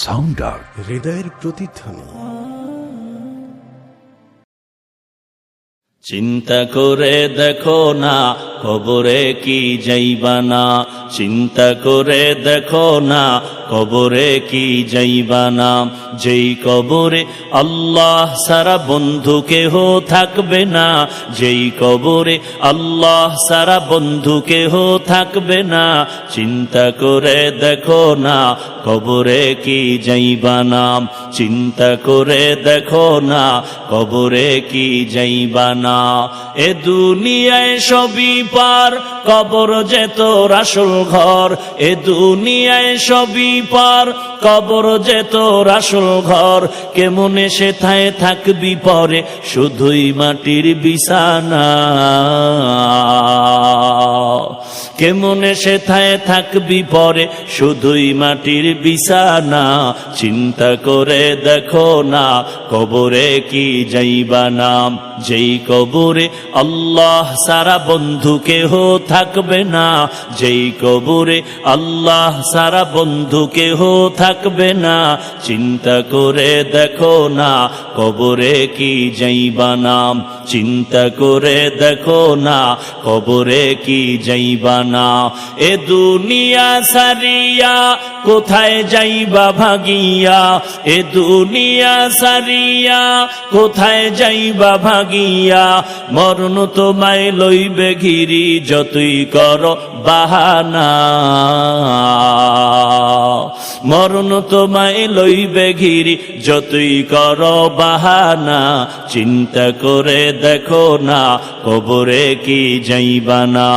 Sound out হৃদয়ের প্রতিধ্বনি। চিন্তা করে দেখো না কবরে কি যাইবা না? চিন্তা করে দেখো না, কবরে কি যাইবানা যেই কবরে আল্লাহ সারা বন্ধু কেহ থাকবে না, যেই কবরে আল্লাহ সারা বন্ধু কেহ থাকবে না, চিন্তা করে দেখো না, কবরে কি যাইবানা চিন্তা করে দেখো না, কবরে কি যাইবা না? এ দুনিয়ায় সবই পার, কবর যে তোর আসল ঘর, এ দুনিয়ায় সবই পার, কবর যে তোর আসল ঘর, কেমনে সেথায় থাকবি পরে, শুধুই মাটির বিছানা। কেমনে সেথায় থাকবি পরে? শুধুই মাটির বিছানা, চিন্তা করে দেখো না, কবরে কি যাইবা নাম? যেই কবরে আল্লাহ সারা বন্ধু কেহ থাকবে না, যেই কবরে আল্লাহ সারা বন্ধু কেহ থাকবে না, চিন্তা করে দেখো না, কবরে কি যাইবা নাম? চিন্তা করে দেখো না, কবরে কি যাইবা না। এ দুনিয়া সারিয়া কোথায় যাইবা ভাগিয়া? এ দুনিয়া সারিয়া কোথায় যাইবা ভাগিয়া? মরণ তোমায় লইবে ঘিরি, যতই কর বাহানা। মরণ তোমায় লইবে ঘিরি, যতই কর বাহানা, চিন্তা করে দেখো না, কবরে কি যাইবা না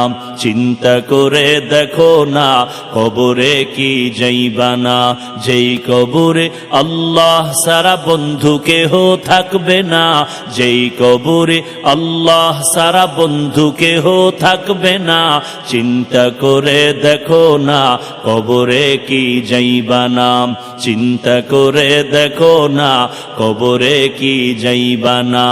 চিন্তা করে দেখো না, কবরে কি যাইবা না যেই কবরে আল্লাহ সারা বন্ধু কেহ থাকবে না, যেই কবরে আল্লাহ সারা বন্ধু কেহ থাকবে না, চিন্তা করে দেখো না, কবরে কি যাইবা না চিন্তা করে দেখো না, কবরে কি যাইবা না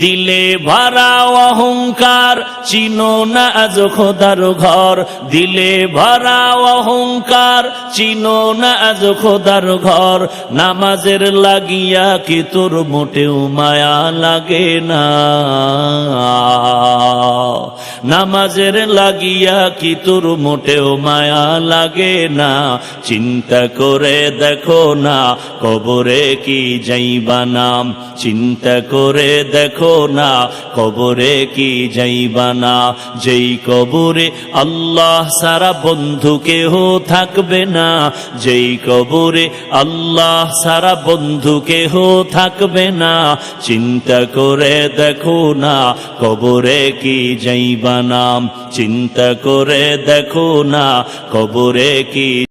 দিলে ভরা অহংকার, চিনো না আজ খোদার ঘর। দিলে ভরা অহংকার, চিনো না আজ খোদার ঘর। নামাজের লাগিয়া কি তোর মোটেও মায়া লাগে না। নামাজের লাগিয়া কি তোর মোটেও মায়া লাগে না? চিন্তা করে দেখো না, কবরে কি যাইবা নাম? চিন্তা করে দেখো না, কবরে কি যাইবা না? যেই কবরে আল্লাহ সারা বন্ধু কেহ থাকবে না, যেই কবরে আল্লাহ সারা বন্ধু কেহ থাকবে না, চিন্তা করে দেখো না, কবরে কি যাইবা নাম চিন্তা করে দেখো না কবরে কি